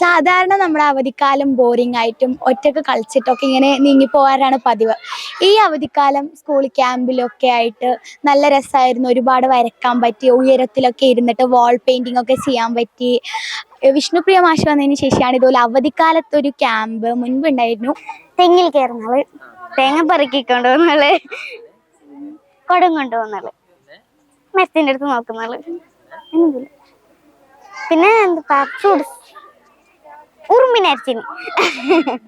സാധാരണ നമ്മുടെ അവധിക്കാലം ബോറിംഗ് ആയിട്ടും ഒറ്റയ്ക്ക് കളിച്ചിട്ടൊക്കെ ഇങ്ങനെ നീങ്ങി പോകാറാണ് പതിവ്. ഈ അവധിക്കാലം സ്കൂൾ ക്യാമ്പിലൊക്കെ ആയിട്ട് നല്ല രസമായിരുന്നു ഒരുപാട് വരക്കാൻ പറ്റി ഉയരത്തിലൊക്കെ ഇരുന്നിട്ട് വാൾ പെയിന്റിംഗ് ഒക്കെ ചെയ്യാൻ പറ്റി. വിഷ്ണുപ്രിയ മാഷ് വന്നതിന് ശേഷമാണ് ഇതുപോലെ അവധിക്കാലത്ത് ഒരു ക്യാമ്പ് മുൻപ് ഉണ്ടായിരുന്നു. തെങ്ങിൽ കയറുന്നത്. തേങ്ങ പെറുക്കി കൊണ്ടുപോകുന്നാൾ കുടം കൊണ്ടുപോകുന്നാൾ മെസ്സിന്റെ അടുത്ത് നോക്കുന്നത്. പിന്നെ? എന്താ? ഉറുമ്പിനരച്ചിന്.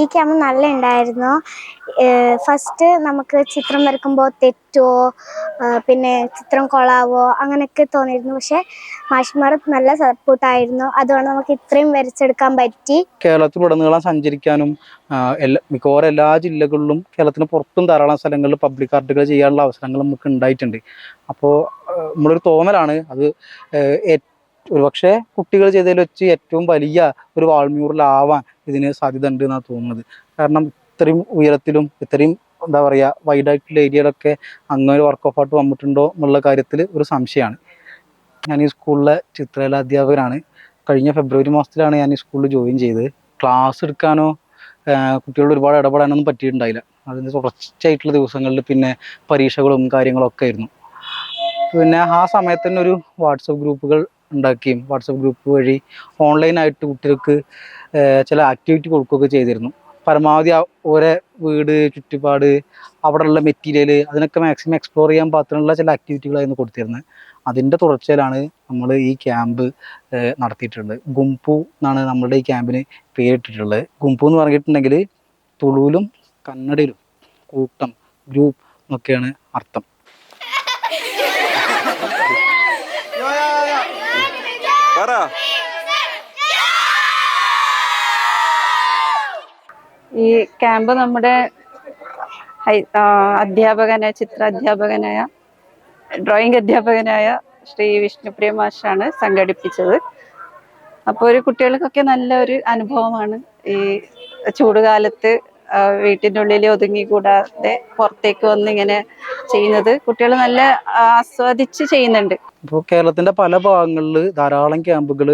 ഈ ക്യാമ്പ് നല്ല ഉണ്ടായിരുന്നു. ഫസ്റ്റ് നമുക്ക് ചിത്രം വരക്കുമ്പോൾ തെറ്റോ പിന്നെ ചിത്രം കൊളാവോ അങ്ങനെയൊക്കെ തോന്നിയിരുന്നു. പക്ഷെ മാഷിമാർ നല്ല സപ്പോർട്ടായിരുന്നു അതുകൊണ്ട് നമുക്ക് ഇത്രയും വരച്ചെടുക്കാൻ പറ്റി. കേരളത്തിലുടനീളം സഞ്ചരിക്കാനും എല്ലാ മിക്കവാറും എല്ലാ ജില്ലകളിലും കേരളത്തിന് പുറത്തും ധാരാളം സ്ഥലങ്ങളിൽ പബ്ലിക് ആർട്ടുകൾ ചെയ്യാനുള്ള അവസരങ്ങൾ നമുക്ക് ഉണ്ടായിട്ടുണ്ട്. അപ്പോൾ നമ്മളൊരു തോന്നലാണ്. അത് ഏഹ്, ഏ- ഒരുപക്ഷെ കുട്ടികൾ ചെയ്തതിൽ വെച്ച് ഏറ്റവും വലിയ ഒരു വാൾമ്യൂറിലാവാൻ ഇതിന് സാധ്യത ഉണ്ട് എന്നാണ് തോന്നുന്നത്. കാരണം ഇത്രയും ഉയരത്തിലും ഇത്രയും എന്താ പറയുക വൈഡായിട്ടുള്ള ഏരിയയിലൊക്കെ അങ്ങനെ ഒരു വർക്ക് ഓഫ് ആർട്ട് വന്നിട്ടുണ്ടോ എന്നുള്ള കാര്യത്തിൽ ഒരു സംശയമാണ്. ഞാൻ ഈ സ്കൂളിലെ ചിത്രകലാ അധ്യാപകരാണ് കഴിഞ്ഞ ഫെബ്രുവരി മാസത്തിലാണ് ഞാൻ ഈ സ്കൂളിൽ ജോയിൻ ചെയ്തത്. ക്ലാസ് എടുക്കാനോ കുട്ടികളോട് ഒരുപാട് ഇടപെടാനൊന്നും പറ്റിയിട്ടുണ്ടായില്ല. അതിന് തുടർച്ചയായിട്ടുള്ള ദിവസങ്ങളിൽ പിന്നെ പരീക്ഷകളും കാര്യങ്ങളൊക്കെ ആയിരുന്നു. പിന്നെ ആ സമയത്ത് തന്നെ ഒരു വാട്സപ്പ് ഗ്രൂപ്പുകൾ ഉണ്ടാക്കുകയും വാട്സപ്പ് ഗ്രൂപ്പ് വഴി ഓൺലൈനായിട്ട് കുട്ടികൾക്ക് ചില ആക്ടിവിറ്റി കൊടുക്കുകയൊക്കെ ചെയ്തിരുന്നു. പരമാവധി ഓരോ വീട് ചുറ്റുപാട് അവിടെയുള്ള മെറ്റീരിയൽ അതിനൊക്കെ മാക്സിമം എക്സ്പ്ലോർ ചെയ്യാൻ പാത്രമുള്ള ചില ആക്ടിവിറ്റികളായിരുന്നു കൊടുത്തിരുന്നത്. അതിന്റെ തുടർച്ചയിലാണ് നമ്മൾ ഈ ക്യാമ്പ് നടത്തിയിട്ടുള്ളത്. ഗുംപു എന്നാണ് നമ്മളുടെ ഈ ക്യാമ്പിന് പേരിട്ടിട്ടുള്ളത്. ഗുംപു എന്ന് പറഞ്ഞിട്ടുണ്ടെങ്കിൽ തുളുവിലും കന്നഡയിലും കൂട്ടം ഗ്രൂപ്പ് എന്നൊക്കെയാണ് അർത്ഥം. പറ. ഈ ക്യാമ്പ് നമ്മുടെ അധ്യാപകനായ ചിത്ര അധ്യാപകനായ ഡ്രോയിങ് അധ്യാപകനായ ശ്രീ വിഷ്ണുപ്രിയ മാഷാണ് സംഘടിപ്പിച്ചത്. അപ്പോൾ ഒരു കുട്ടികൾക്കൊക്കെ നല്ല ഒരു അനുഭവമാണ് ഈ ചൂടുകാലത്ത് വീട്ടിന്റെ ഉള്ളിൽ ഒതുങ്ങിക്കൂടാതെ പുറത്തേക്ക് വന്ന് ഇങ്ങനെ ചെയ്യുന്നത്. കുട്ടികൾ നല്ല ആസ്വദിച്ച് ചെയ്യുന്നുണ്ട്. ഇപ്പോൾ കേരളത്തിന്റെ പല ഭാഗങ്ങളിൽ ധാരാളം ക്യാമ്പുകൾ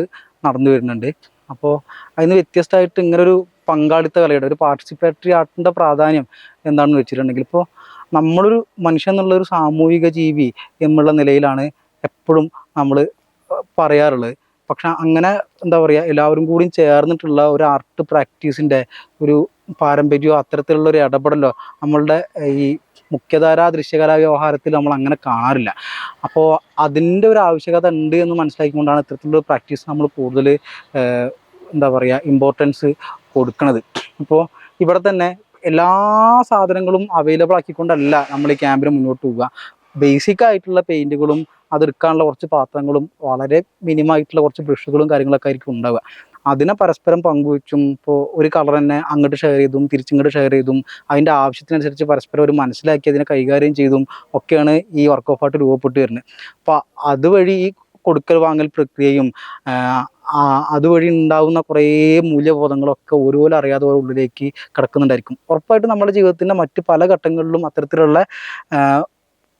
നടന്നു വരുന്നുണ്ട്. അപ്പോൾ അതിന് വ്യത്യസ്തമായിട്ട് ഇങ്ങനൊരു പങ്കാളിത്ത കലയുടെ ഒരു പാർട്ടിസിപ്പേറ്ററി ആർട്ടിന്റെ പ്രാധാന്യം എന്താണെന്ന് വെച്ചിട്ടുണ്ടെങ്കിൽ ഇപ്പോൾ നമ്മളൊരു മനുഷ്യൻ എന്നുള്ള ഒരു സാമൂഹിക ജീവി എന്നുള്ള നിലയിലാണ് എപ്പോഴും നമ്മൾ പറയാറുള്ളത്. പക്ഷെ അങ്ങനെ എന്താ പറയുക എല്ലാവരും കൂടി ചേർന്നിട്ടുള്ള ഒരു ആർട്ട് പ്രാക്ടീസിന്റെ ഒരു പാരമ്പര്യമോ അത്തരത്തിലുള്ള ഒരു ഇടപെടലോ നമ്മളുടെ ഈ മുഖ്യധാരാ ദൃശ്യകലാ വ്യവഹാരത്തിൽ നമ്മൾ അങ്ങനെ കാണാറില്ല. അപ്പോൾ അതിന്റെ ഒരു ആവശ്യകത ഉണ്ട് എന്ന് മനസ്സിലാക്കിക്കൊണ്ടാണ് ഇത്തരത്തിലുള്ള പ്രാക്ടീസ് നമ്മൾ കൂടുതൽ എന്താ പറയുക ഇമ്പോർട്ടൻസ് കൊടുക്കുന്നത് ഇപ്പോൾ ഇവിടെ തന്നെ എല്ലാ സാധനങ്ങളും അവൈലബിൾ ആക്കിക്കൊണ്ടല്ല നമ്മൾ ഈ ക്യാമ്പിന് മുന്നോട്ട് പോവുക. ബേസിക് ആയിട്ടുള്ള പെയിന്റുകളും അതെടുക്കാനുള്ള കുറച്ച് പാത്രങ്ങളും വളരെ മിനിമം ആയിട്ടുള്ള കുറച്ച് ബ്രഷുകളും കാര്യങ്ങളൊക്കെ ആയിരിക്കും ഉണ്ടാവുക. അതിനെ പരസ്പരം പങ്കുവെച്ചും ഇപ്പോൾ ഒരു കളർ തന്നെ അങ്ങോട്ട് ഷെയർ ചെയ്തും തിരിച്ചിങ്ങോട്ട് ഷെയർ ചെയ്തും അതിന്റെ ആവശ്യത്തിനനുസരിച്ച് പരസ്പരം ഒരു മനസ്സിലാക്കി അതിനെ കൈകാര്യം ചെയ്തും ഒക്കെയാണ് ഈ വർക്ക് ഓഫ് ആർട്ട് രൂപപ്പെട്ട് വരുന്നത്. അപ്പോൾ അതുവഴി ഈ കൊടുക്കൽ വാങ്ങൽ പ്രക്രിയയും അതുവഴി ഉണ്ടാകുന്ന കുറേ മൂല്യബോധങ്ങളൊക്കെ ഓരോരോ അറിയാതെ ഉള്ളിലേക്ക് കിടക്കുന്നുണ്ടായിരിക്കും. ഉറപ്പായിട്ടും നമ്മുടെ ജീവിതത്തിന്റെ മറ്റ് പല ഘട്ടങ്ങളിലും അത്തരത്തിലുള്ള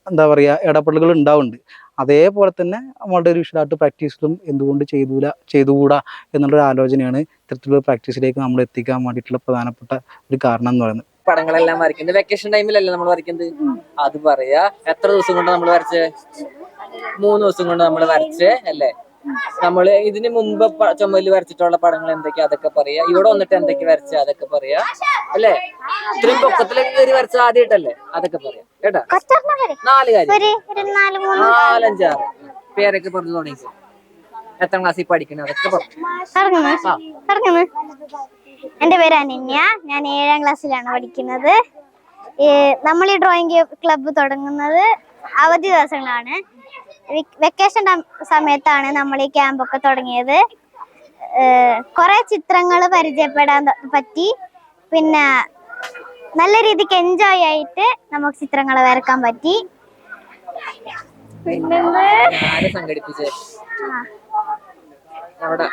എന്താ പറയുക ഇടപെടലുകൾ ഉണ്ടാവുന്നുണ്ട്. അതേപോലെ തന്നെ നമ്മളുടെ ഒരു വിഷയമായിട്ട് പ്രാക്ടീസിലും എന്തുകൊണ്ട് ചെയ്തൂല ചെയ്തുകൂടാ എന്നുള്ളൊരു ആലോചനയാണ് ഇത്തരത്തിലുള്ള പ്രാക്ടീസിലേക്ക് നമ്മൾ എത്തിക്കാൻ വേണ്ടിയിട്ടുള്ള പ്രധാനപ്പെട്ട ഒരു കാരണം എന്ന് പറയുന്നത്. പടങ്ങളെല്ലാം വരയ്ക്കുന്നത് വെക്കേഷൻ ടൈമിലല്ലേ നമ്മൾ വരയ്ക്കുന്നത്? അത് പറയാ. എത്ര ദിവസം കൊണ്ട് നമ്മൾ വരച്ചേ? മൂന്ന് ദിവസം കൊണ്ട് നമ്മൾ വരച്ചേ അല്ലേ? നമ്മൾ ഇതിന് മുമ്പ് ചുമൽ വരച്ചിട്ടുള്ള പടങ്ങൾ എന്തൊക്കെയാ? അതൊക്കെ പറയാ. ഇവിടെ വന്നിട്ട് എന്തൊക്കെ വരച്ച? അതൊക്കെ പറയാ. അല്ലേ? ഇത്രയും പൊക്കത്തിലൊക്കെ കയറി വരച്ച ആദ്യമായിട്ടല്ലേ അതൊക്കെ പറയാ. കേട്ടാ? നാല് കാര്യം. നാലഞ്ചാറ് പേരൊക്കെ പറഞ്ഞു തുടങ്ങി എത്ര ക്ലാസ്സിൽ പഠിക്കണം. അതൊക്കെ പറഞ്ഞു. എന്റെ പേര് അനന്യ. ഞാൻ ഏഴാം ക്ലാസ്സിലാണ് പഠിക്കുന്നത്. നമ്മൾ ഈ ഡ്രോയിങ് ക്ലബ്ബ് തുടങ്ങുന്നത് അവധി ദിവസങ്ങളാണ്. വെക്കേഷൻ സമയത്താണ് നമ്മൾ ഈ ക്യാമ്പൊക്കെ തുടങ്ങിയത്. കുറെ ചിത്രങ്ങൾ പരിചയപ്പെടാൻ പറ്റി. പിന്നെ നല്ല രീതിക്ക് എൻജോയ് ആയിട്ട് നമുക്ക് ചിത്രങ്ങൾ വരക്കാൻ പറ്റി. പിന്നെ ആരെ സംഘടിപ്പിച്ചേ. നമ്മുടെ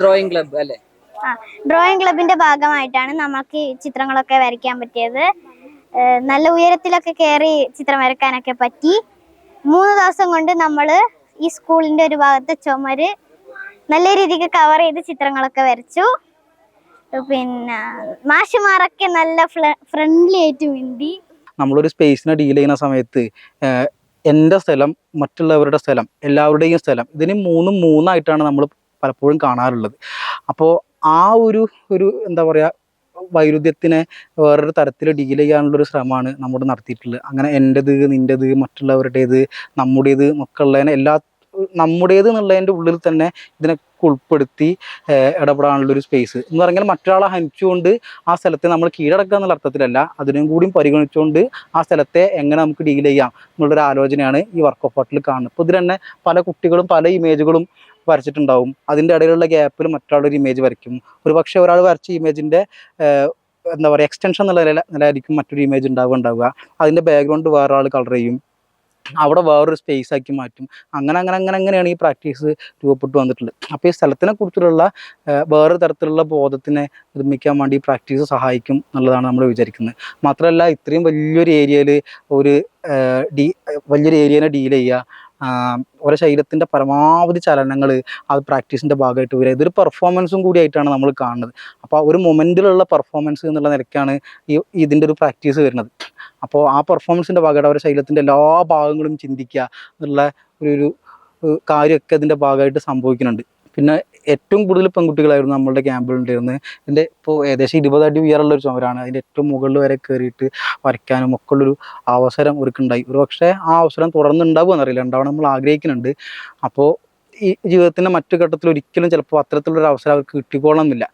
ഡ്രോയിങ് ക്ലബ്ബ് അല്ലേ? ആ ഡ്രോയിങ് ക്ലബിന്റെ ഭാഗമായിട്ടാണ് നമുക്ക് ഈ ചിത്രങ്ങളൊക്കെ വരയ്ക്കാൻ പറ്റിയത്. നല്ല ഉയരത്തിലൊക്കെ കയറി ചിത്രം വരക്കാനൊക്കെ പറ്റി. മൂന്ന് ദിവസം കൊണ്ട് നമ്മൾ ഈ സ്കൂളിന്റെ ഒരു ഭാഗത്തെ ചുമര് നല്ല രീതിക്ക് കവർ ചെയ്ത് ചിത്രങ്ങളൊക്കെ വരച്ചു. പിന്നെ മാഷിമാരൊക്കെ നല്ല ഫ്രണ്ട്ലി ആയിട്ട് മിണ്ടി. നമ്മളൊരു സ്പേസിനെ ഡീൽ ചെയ്യുന്ന സമയത്ത് എന്റെ സ്ഥലം മറ്റുള്ളവരുടെ സ്ഥലം എല്ലാവരുടെയും സ്ഥലം ഇതിന് മൂന്നും മൂന്നായിട്ടാണ് നമ്മൾ പലപ്പോഴും കാണാറുള്ളത്. അപ്പോൾ ആ ഒരു ഒരു എന്താ പറയുക വൈരുദ്ധ്യത്തിനെ വേറൊരു തരത്തിൽ ഡീൽ ചെയ്യാനുള്ള ഒരു ശ്രമമാണ് നമ്മൾ നടത്തിയിട്ടുള്ളത്. അങ്ങനെ എന്റെത് നിന്റെത് മറ്റുള്ളവരുടേത് നമ്മുടേത് എന്നൊക്കെ ഉള്ളതിനെ എല്ലാ നമ്മുടേത് എന്നുള്ളതിന്റെ ഉള്ളിൽ തന്നെ ഇതിനൊക്കെ ഉൾപ്പെടുത്തി ഇടപെടാനുള്ളൊരു സ്പേസ് എന്ന് പറഞ്ഞാൽ മറ്റൊരാളെ ഹനിച്ചുകൊണ്ട് ആ സ്ഥലത്തെ നമ്മൾ കീഴടക്കുക എന്നുള്ള അർത്ഥത്തിലല്ല അതിനും കൂടി പരിഗണിച്ചുകൊണ്ട് ആ സ്ഥലത്തെ എങ്ങനെ നമുക്ക് ഡീൽ ചെയ്യാം എന്നുള്ളൊരു ആലോചനയാണ് ഈ വർക്ക് ഓഫ് ആർട്ടിൽ കാണുന്നത്. ഇപ്പോൾ ഇതിൽ തന്നെ പല കുട്ടികളും പല ഇമേജുകളും വരച്ചിട്ടുണ്ടാവും. അതിന്റെ ഇടയിലുള്ള ഗ്യാപ്പിൽ മറ്റൊരാളൊരു ഇമേജ് വരയ്ക്കും. ഒരു പക്ഷേ ഒരാൾ വരച്ച ഇമേജിന്റെ എന്താ പറയുക എക്സ്റ്റൻഷൻ എന്നുള്ള നില നിലയായിരിക്കും മറ്റൊരു ഇമേജ് ഉണ്ടാവുക ഉണ്ടാവുക അതിന്റെ ബാക്ക്ഗ്രൗണ്ട് വേറെ ആൾ കളർ ചെയ്യും. അവിടെ വേറൊരു സ്പേസ് ആക്കി മാറ്റും. അങ്ങനെ അങ്ങനെ അങ്ങനെ അങ്ങനെയാണ് ഈ പ്രാക്ടീസ് രൂപപ്പെട്ടു വന്നിട്ടുള്ളത്. അപ്പോൾ ഈ സ്ഥലത്തിനെ കുറിച്ചുള്ള വേറൊരു തരത്തിലുള്ള ബോധത്തിനെ നിർമ്മിക്കാൻ വേണ്ടി ഈ പ്രാക്ടീസ് സഹായിക്കും എന്നുള്ളതാണ് നമ്മൾ വിചാരിക്കുന്നത്. മാത്രമല്ല ഇത്രയും വലിയൊരു ഏരിയയിൽ ഒരു ഡീ വലിയൊരു ഏരിയനെ ഡീൽ ചെയ്യുക ഓരോ ശരീരത്തിന്റെ പരമാവധി ചലനങ്ങൾ അത് പ്രാക്ടീസിന്റെ ഭാഗമായിട്ട് വരിക. ഇതൊരു പെർഫോമൻസും കൂടിയായിട്ടാണ് നമ്മൾ കാണുന്നത്. അപ്പോൾ ഒരു മൊമെന്റിലുള്ള പെർഫോമൻസ് എന്നുള്ള നിലയ്ക്കാണ് ഈ ഇതിന്റെ ഒരു പ്രാക്ടീസ് വരുന്നത്. അപ്പോൾ ആ പെർഫോമൻസിന്റെ ഭാഗമായിട്ട് അവരുടെ ശരീരത്തിന്റെ എല്ലാ ഭാഗങ്ങളും ചിന്തിക്കുക എന്നുള്ള ഒരു കാര്യമൊക്കെ ഇതിന്റെ ഭാഗമായിട്ട് സംഭവിക്കുന്നുണ്ട്. പിന്നെ ഏറ്റവും കൂടുതൽ പെൺകുട്ടികളായിരുന്നു നമ്മളുടെ ക്യാമ്പിൽ ഉണ്ടായിരുന്നത് എന്റെ ഇപ്പോൾ ഏകദേശം ഇരുപത് അടി ഉയരമുള്ള ഒരു ചുമരാണ്. അതിന്റെ ഏറ്റവും മുകളിൽ വരെ കയറിയിട്ട് വരയ്ക്കാനും ഒക്കെ ഉള്ളൊരു അവസരം ഒരുക്കുണ്ടായി ഒരു പക്ഷേ ആ അവസരം തുടർന്നുണ്ടാവുക എന്നറിയില്ല. ഉണ്ടാവണം നമ്മൾ ആഗ്രഹിക്കുന്നുണ്ട്. അപ്പോൾ ഈ ജീവിതത്തിന്റെ മറ്റു ഘട്ടത്തിൽ ഒരിക്കലും ചിലപ്പോൾ അത്തരത്തിലുള്ളൊരു അവസരം അവർക്ക് കിട്ടിക്കോളണമെന്നില്ല.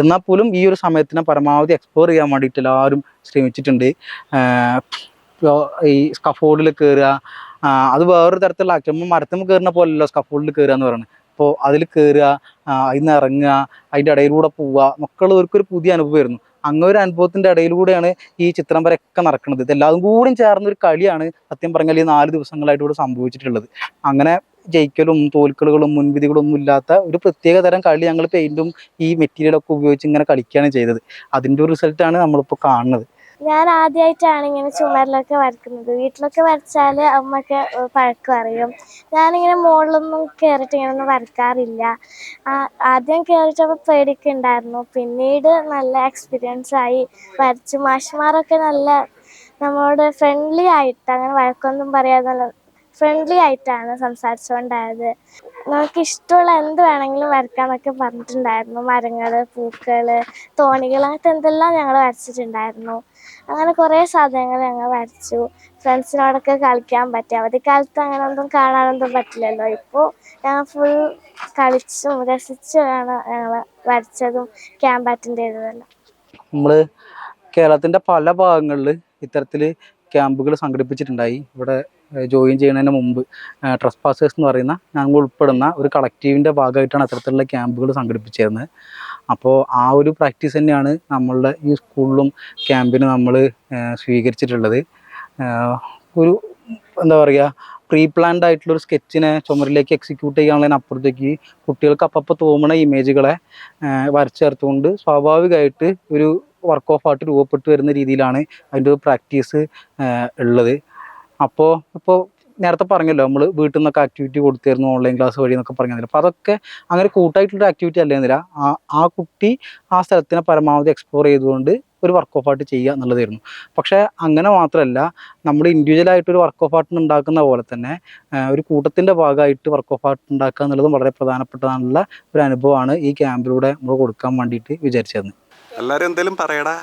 എന്നാൽ പോലും ഈ ഒരു സമയത്തിനെ പരമാവധി എക്സ്പ്ലോർ ചെയ്യാൻ വേണ്ടിയിട്ട് എല്ലാവരും ശ്രമിച്ചിട്ടുണ്ട്. ഈ സ്കഫോൾഡിൽ കയറുക അത് വേറൊരു തരത്തിലുള്ള നമ്മൾ മരത്തിൽ കയറുന്ന പോലെയല്ലോ സ്കഫോൾഡിൽ കയറുക എന്ന് പറയുന്നത്. അപ്പോൾ അതിൽ കയറുക അതിൽ നിന്ന് ഇറങ്ങുക അതിന്റെ ഇടയിലൂടെ പോവുക ഒരു പുതിയ അനുഭവമായിരുന്നു. അങ്ങനെ ഒരു അനുഭവത്തിന്റെ ഇടയിലൂടെയാണ് ഈ ചിത്രം വരൊക്കെ നടക്കുന്നത്. ഇതെല്ലാതും കൂടിയും ചേർന്ന ഒരു കളിയാണ് സത്യം പറഞ്ഞാൽ ഈ നാല് ദിവസങ്ങളായിട്ട് ഇവിടെ സംഭവിച്ചിട്ടുള്ളത്. അങ്ങനെ ജയിക്കലും തോൽക്കലുകളും മുൻവിധികളൊന്നും ഇല്ലാത്ത ഒരു പ്രത്യേക തരം കളി ഞങ്ങൾ പെയിന്റും ഈ മെറ്റീരിയലൊക്കെ ഉപയോഗിച്ച് ഇങ്ങനെ കളിക്കുകയാണ് ചെയ്തത്. അതിന്റെ ഒരു റിസൾട്ടാണ് നമ്മളിപ്പോൾ കാണുന്നത്. ഞാൻ ആദ്യമായിട്ടാണ് ഇങ്ങനെ ചുമരിലൊക്കെ വരക്കുന്നത്. വീട്ടിലൊക്കെ വരച്ചാൽ അമ്മയൊക്കെ ഏഹ് പഴക്കം അറിയും. ഞാനിങ്ങനെ മുകളിലൊന്നും കയറിയിട്ട് ഇങ്ങനെയൊന്നും വരക്കാറില്ല. ആദ്യം കയറിയിട്ടപ്പോൾ പേടിയൊക്കെ ഉണ്ടായിരുന്നു പിന്നീട് നല്ല എക്സ്പീരിയൻസ് ആയി. വരച്ചു മാഷ്മാരൊക്കെ നല്ല നമ്മളോട് ഫ്രണ്ട്ലി ആയിട്ട് അങ്ങനെ വഴക്കൊന്നും പറയാതെ നല്ല ഫ്രണ്ട്ലി ആയിട്ടാണ് സംസാരിച്ചുകൊണ്ടായത് നമുക്ക് ഇഷ്ടമുള്ള എന്ത് വേണമെങ്കിലും വരക്കാന്നൊക്കെ പറഞ്ഞിട്ടുണ്ടായിരുന്നു. മരങ്ങൾ പൂക്കൾ തോണികൾ അങ്ങനത്തെ എന്തെല്ലാം ഞങ്ങൾ വരച്ചിട്ടുണ്ടായിരുന്നു. അങ്ങനെ കുറേ സാധനങ്ങൾ ഞങ്ങൾ വരച്ചു. ഫ്രണ്ട്സിനോടൊക്കെ കളിക്കാൻ പറ്റി. അവധിക്കാലത്ത് അങ്ങനെ ഒന്നും കാണാനൊന്നും പറ്റില്ലല്ലോ. ഇപ്പോൾ ഞങ്ങൾ ഫുൾ കളിച്ചും രസിച്ചുമാണ് ഞങ്ങൾ വരച്ചതും ക്യാമ്പ് അറ്റൻഡ് ചെയ്തതെല്ലാം നമ്മൾ കേരളത്തിന്റെ പല ഭാഗങ്ങളിൽ ഇത്തരത്തിൽ ക്യാമ്പുകൾ സംഘടിപ്പിച്ചിട്ടുണ്ടായി. ഇവിടെ ജോയിൻ ചെയ്യുന്നതിന് മുമ്പ് ട്രസ് പാസേഴ്സ് എന്ന് പറയുന്ന ഞങ്ങൾ ഉൾപ്പെടുന്ന ഒരു കളക്റ്റീവിന്റെ ഭാഗമായിട്ടാണ് അത്തരത്തിലുള്ള ക്യാമ്പുകൾ സംഘടിപ്പിച്ചിരുന്നത്. അപ്പോൾ ആ ഒരു പ്രാക്ടീസ് തന്നെയാണ് നമ്മളുടെ ഈ സ്കൂളിലും ക്യാമ്പിന് നമ്മൾ സ്വീകരിച്ചിട്ടുള്ളത്. ഒരു എന്താ പറയുക പ്രീ പ്ലാൻഡ് ആയിട്ടുള്ള ഒരു സ്കെച്ചിനെ ചുമരിലേക്ക് എക്സിക്യൂട്ട് ചെയ്യാനുള്ളതിനപ്പുറത്തേക്ക് കുട്ടികൾക്ക് അപ്പപ്പോൾ തോന്നുന്ന ഇമേജുകളെ വരച്ചു ചേർത്തുകൊണ്ട് സ്വാഭാവികമായിട്ട് ഒരു വർക്ക് ഓഫ് ആർട്ട് രൂപപ്പെട്ടു വരുന്ന രീതിയിലാണ് അതിന്റെ ഒരു പ്രാക്ടീസ് ഉള്ളത്. അപ്പോൾ ഇപ്പോൾ നേരത്തെ പറഞ്ഞല്ലോ നമ്മൾ വീട്ടിൽ നിന്നൊക്കെ ആക്ടിവിറ്റി കൊടുത്തിരുന്നു ഓൺലൈൻ ക്ലാസ് വഴി എന്നൊക്കെ പറഞ്ഞിരുന്നില്ല അപ്പോൾ അതൊക്കെ അങ്ങനെ കൂട്ടായിട്ടുള്ള ആക്ടിവിറ്റി അല്ലെന്നില്ല ആ കുട്ടി ആ സ്ഥലത്തിനെ പരമാവധി എക്സ്പ്ലോർ ചെയ്തുകൊണ്ട് ഒരു വർക്ക് ഓഫ് ആർട്ട് ചെയ്യുക എന്നുള്ളതായിരുന്നു. പക്ഷേ അങ്ങനെ മാത്രമല്ല നമ്മൾ ഇൻഡിവിജ്വലായിട്ട് ഒരു വർക്ക് ഓഫ് ആർട്ട് ഉണ്ടാക്കുന്ന പോലെ തന്നെ ഒരു കൂട്ടത്തിന്റെ ഭാഗമായിട്ട് വർക്ക് ഓഫ് ആർട്ട് ഉണ്ടാക്കുക എന്നുള്ളതും വളരെ പ്രധാനപ്പെട്ടതാണുള്ള ഒരു അനുഭവമാണ് ഈ ക്യാമ്പിലൂടെ നമ്മൾ കൊടുക്കാൻ വേണ്ടിയിട്ട് വിചാരിച്ചിരുന്നത് എല്ലാവരും എന്തെങ്കിലും പറയടാ.